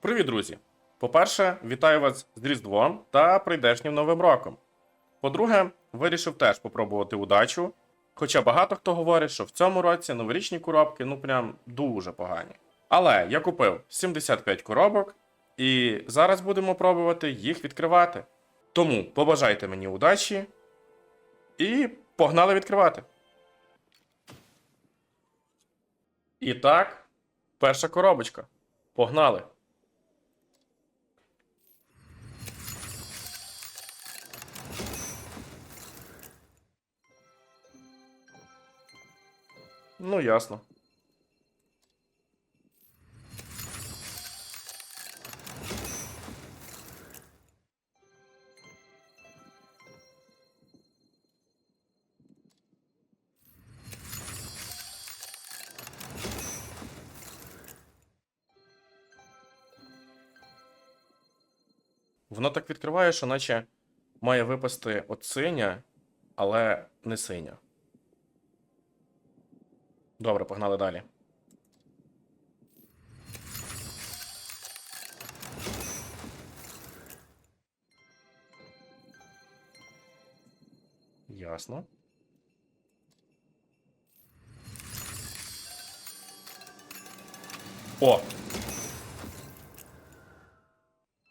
Привіт, друзі! По-перше, вітаю вас з Різдвом та прийдешнім Новим роком. По-друге, вирішив теж попробувати удачу. Хоча багато хто говорить, що в цьому році новорічні коробки ну прям дуже погані. Але я купив 75 коробок, і зараз будемо пробувати їх відкривати. Тому побажайте мені удачі і погнали відкривати. І так, перша коробочка. Погнали. Ну, ясно. Воно так відкриває, що наче має випасти от синя, але не синя. Добре, погнали далі. Ясно. О!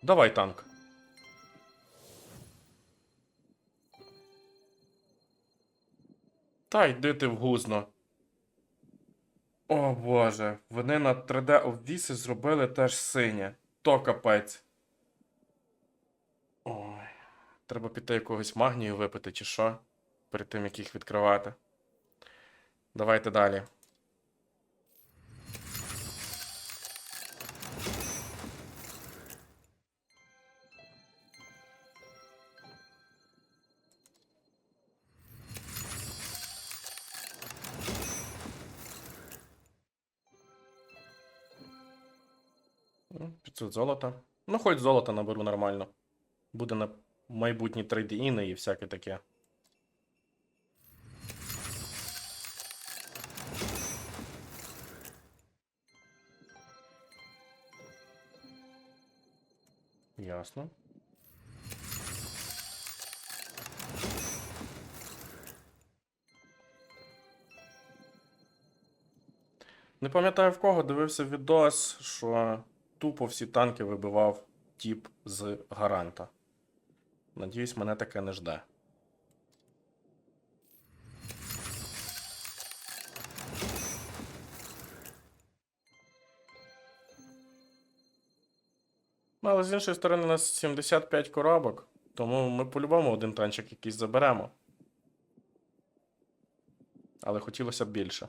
Давай танк. Та йди ти в гузно. О боже, вони на 3D обвіси зробили теж синє. То капець. Ой. Треба піти якогось магнію випити, чи що? Перед тим, як їх відкривати. Давайте далі. 500 золота. Ну, хоч золото наберу нормально. Буде на майбутні трейд-іни і всяке таке. Ясно. Не пам'ятаю в кого дивився відос, що тупо всі танки вибивав тіп з гаранта. Надіюсь, мене таке не жде. Ну, але з іншої сторони, у нас 75 коробок, тому ми по-любому один танчик якийсь заберемо. Але хотілося б більше.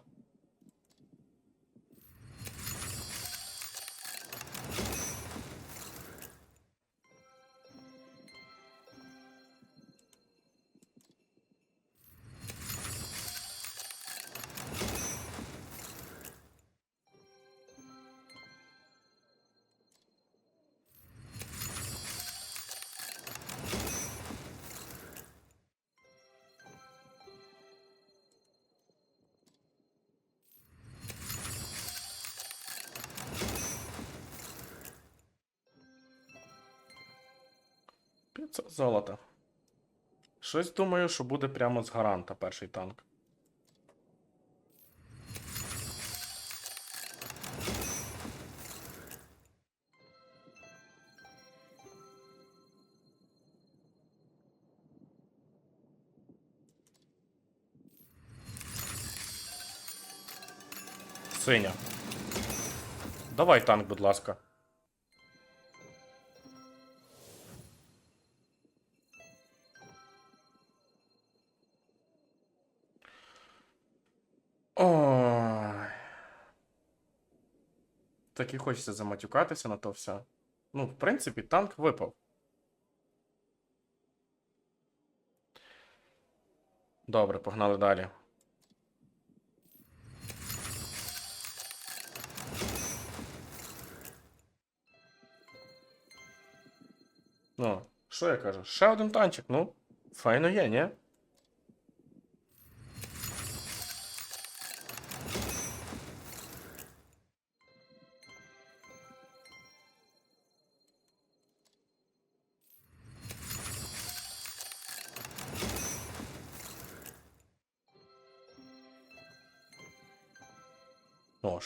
Це золото. Щось думаю, що буде прямо з гаранта перший танк. Синя. Давай танк, будь ласка. Так і хочеться заматюкатися на то все. Ну, в принципі, танк випав. Добре, погнали далі. Ну, що я кажу? Ще один танчик, ну, файно є, ні?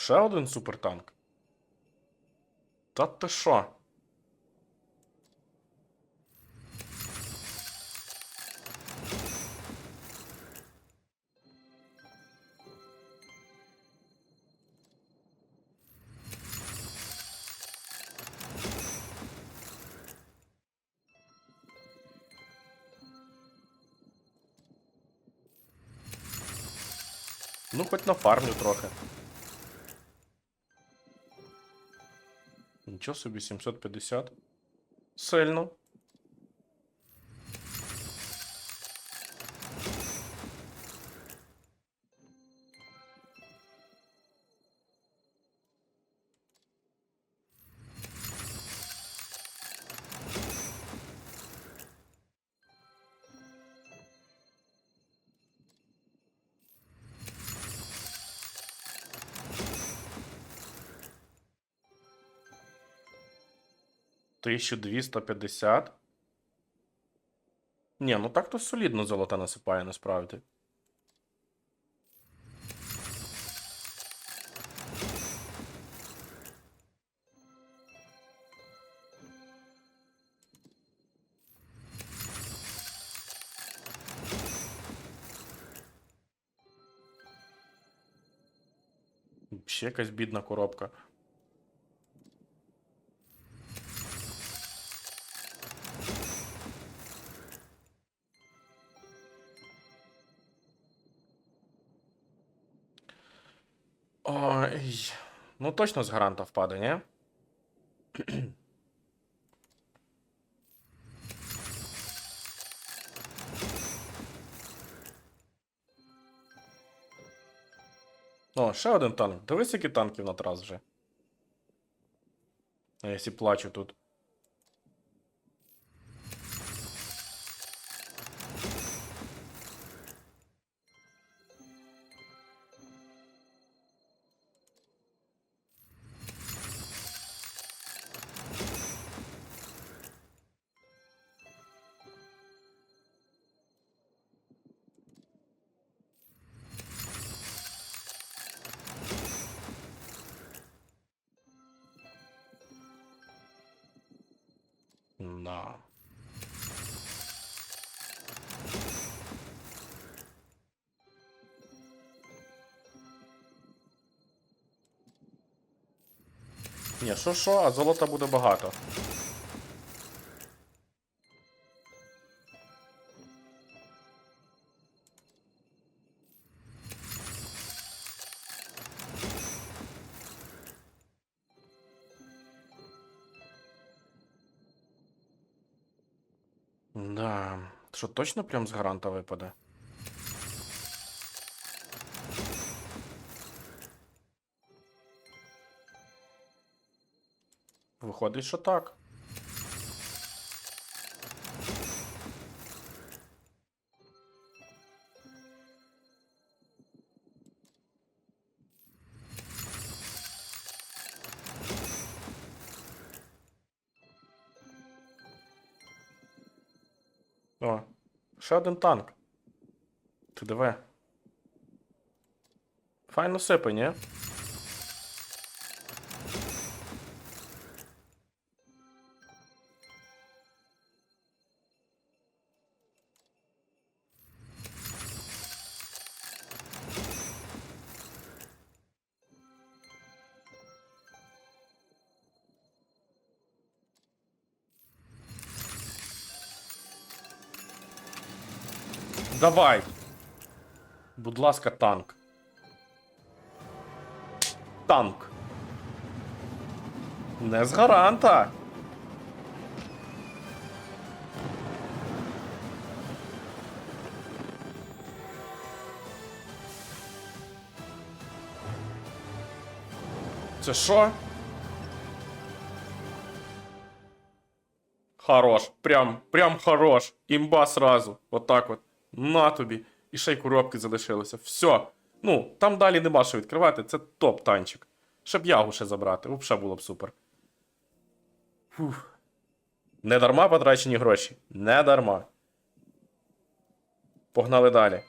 Ще один супертанк. Та ти що? Ну, хоч нафармлю трохи. Нічого собі, 750. Сильно. Тисячу двісті п'ятдесят. Ні, ну так то солідно золота насипає насправді. Ще якась бідна коробка. Ну точно з гаранта впаде, ні? О, ще один танк. Дивись, які танків на трас вже. А сі плачу тут. На. Ні, що що, а золота буде багато. Да. Що точно прям з гаранта випаде? Виходить, що так. Ще один танк. Ти диви. Файно сипе, ні? Давай. Будь ласка, танк. Танк. Не з гаранта. Це що? Хорош. Прям, прям хорош. Імба сразу. Отак от. На тобі. І ще й коробки залишилися. Все. Ну, там далі нема що відкривати. Це топ танчик. Щоб ягу ще забрати. Взагалі було б супер. Фух. Не дарма потрачені гроші. Не дарма. Погнали далі.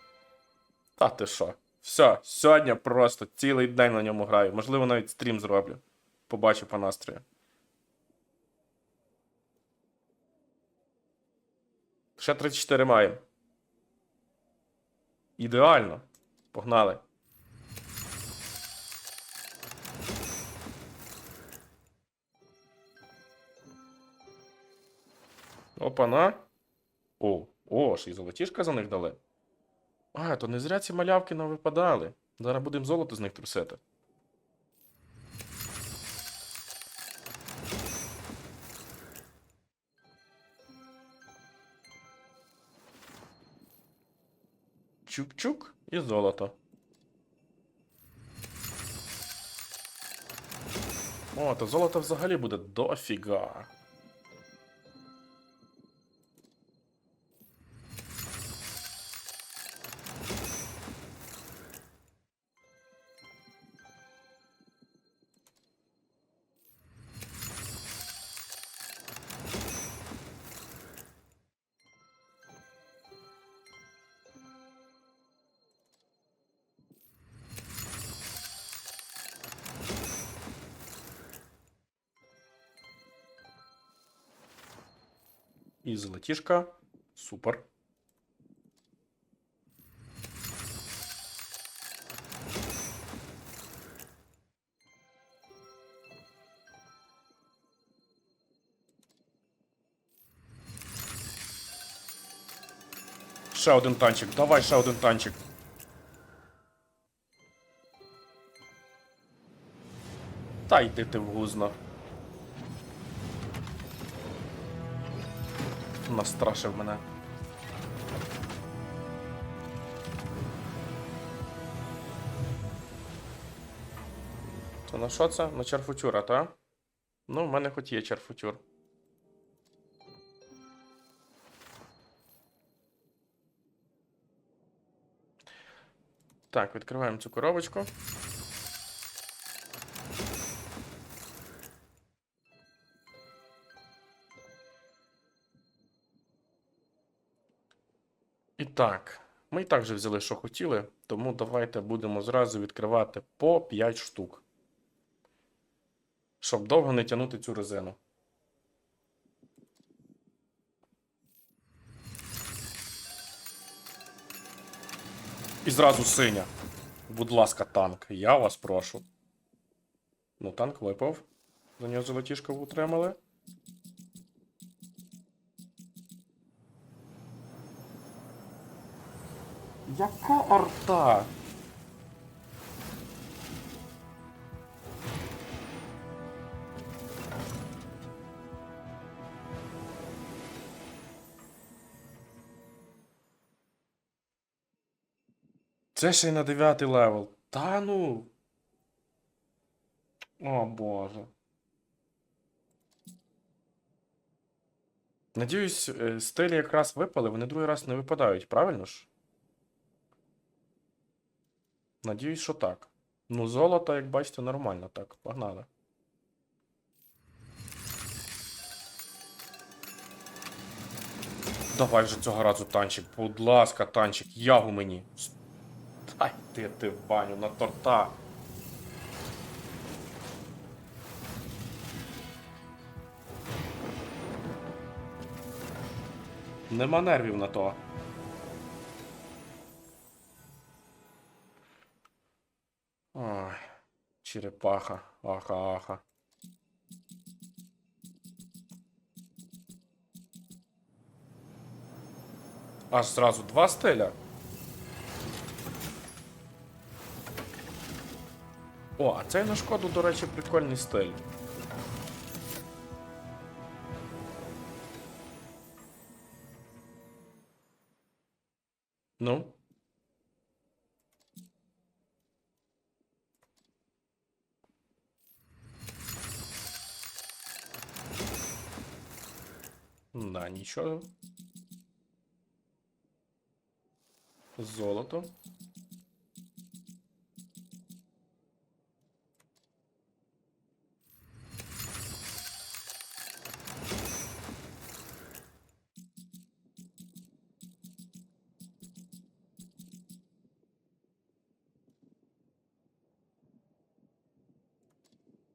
Та ти що? Все, сьогодні просто цілий день на ньому граю. Можливо, навіть стрім зроблю. Побачу по настрою. Ще 34 маємо. Ідеально. Погнали. Опана. О, о, ж і золотішка за них дали. А, то не зря ці малявки нам випадали. Зараз будемо золото з них трусити. Чук-чук і золото. О, то золото взагалі буде дофіга. І золотішка. Супер. Ще один танчик. Давай ще один танчик. Та йди ти в гузно. Настрашив мене. Це на що це? На черфутюра, та? Ну, в мене хоч є черфутюр. Так, відкриваємо цю коробочку. Так, ми і так вже взяли, що хотіли, тому давайте будемо зразу відкривати по 5 штук. Щоб довго не тягнути цю резину. І зразу синя. Будь ласка, танк. Я вас прошу. Ну, танк випав. За нього золотішко утримали. Яка арта? Це ще й на 9 левел. Та ну. О боже. Надіюсь, е, стилі якраз випали, вони другий раз не випадають, правильно ж? Надіюсь, що так. Ну, золото, як бачите, нормально так. Погнали. Давай вже цього разу танчик. Будь ласка, танчик, ягу мені. Ай ти ти в баню на торта. Нема нервів на то. Ой, черепаха, аха-аха. Аж зразу два стиля. О, а цей на шкоду, до речі, прикольний стиль. Ну. Да, ничего. Золото.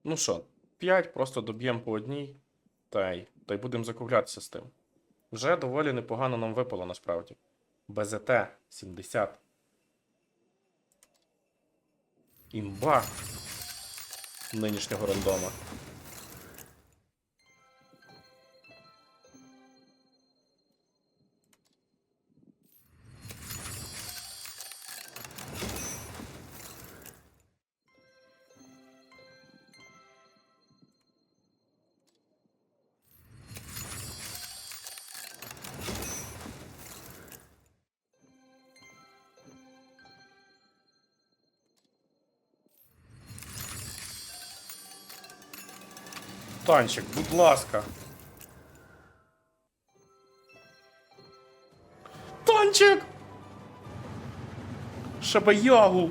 Ну что, 5 просто добьем по одній. Та й, та й будемо закруглятися з тим. Вже доволі непогано нам випало насправді. БЗТ 70. Імба нинішнього рандома. Танчик, будь ласка. Танчик! Шабаягу!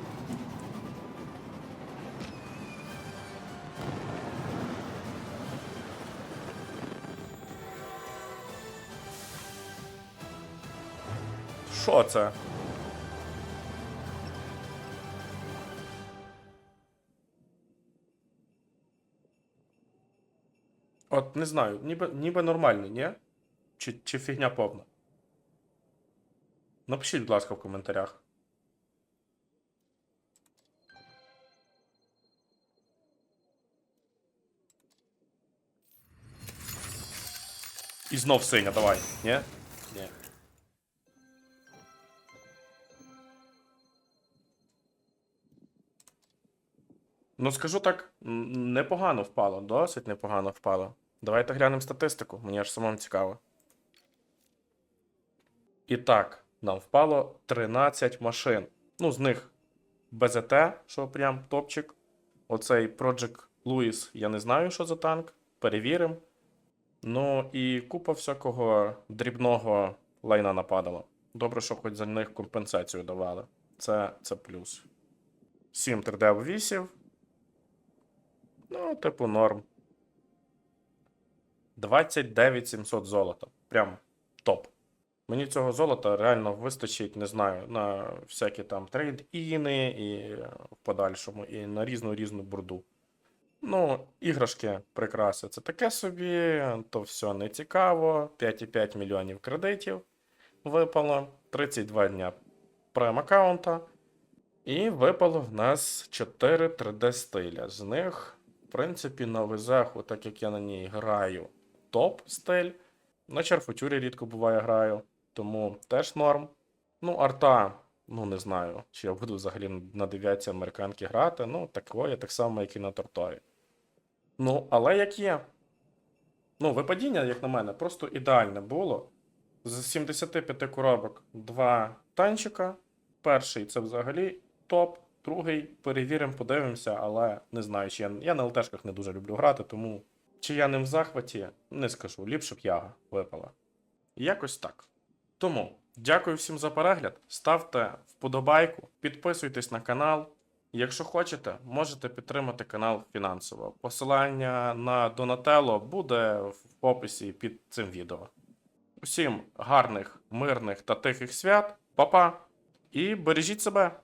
Що це? Не знаю, ніби, ніби нормальний, ні? Чи, чи фігня повна? Напишіть, будь ласка, в коментарях. І знов синя, давай. Ні? Ні. Ну, скажу так, непогано впало, досить непогано впало. Давайте глянемо статистику, мені аж самому цікаво. І так, нам впало 13 машин. Ну, з них БЗТ, що прям топчик. Оцей Project Louis, я не знаю, що за танк. Перевіримо. Ну і купа всякого дрібного лайна нападало. Добре, що хоч за них компенсацію давали. Це, це плюс. 7 3D 8. Ну, типу, норм. 29 700 золота. Прям топ. Мені цього золота реально вистачить, не знаю, на всякі там трейд-іни і в подальшому, і на різну різну бурду. Ну, іграшки, прикраси, це таке собі, то все не цікаво. 5,5 мільйонів кредитів випало, 32 дня прем-аккаунта. І випало в нас 4 3D стиля. З них, в принципі, на визаху, так як я на ній граю, топ стиль. На Чарфутюрі рідко буває граю, тому теж норм. Ну, арта, ну не знаю, чи я буду взагалі на дев'ятці американки грати. Ну, такое, так само, як і на тортові. Ну, але як є. Ну, випадіння, як на мене, просто ідеальне було. З 75 коробок два танчика. Перший це взагалі топ, другий перевіримо, подивимося, але не знаю, чи я, я на ЛТшках не дуже люблю грати, тому чи я ним в захваті, не скажу. Ліпше б яга випала. Якось так. Тому дякую всім за перегляд. Ставте вподобайку, підписуйтесь на канал. Якщо хочете, можете підтримати канал фінансово. Посилання на Донателло буде в описі під цим відео. Усім гарних, мирних та тихих свят, Па-па! І бережіть себе!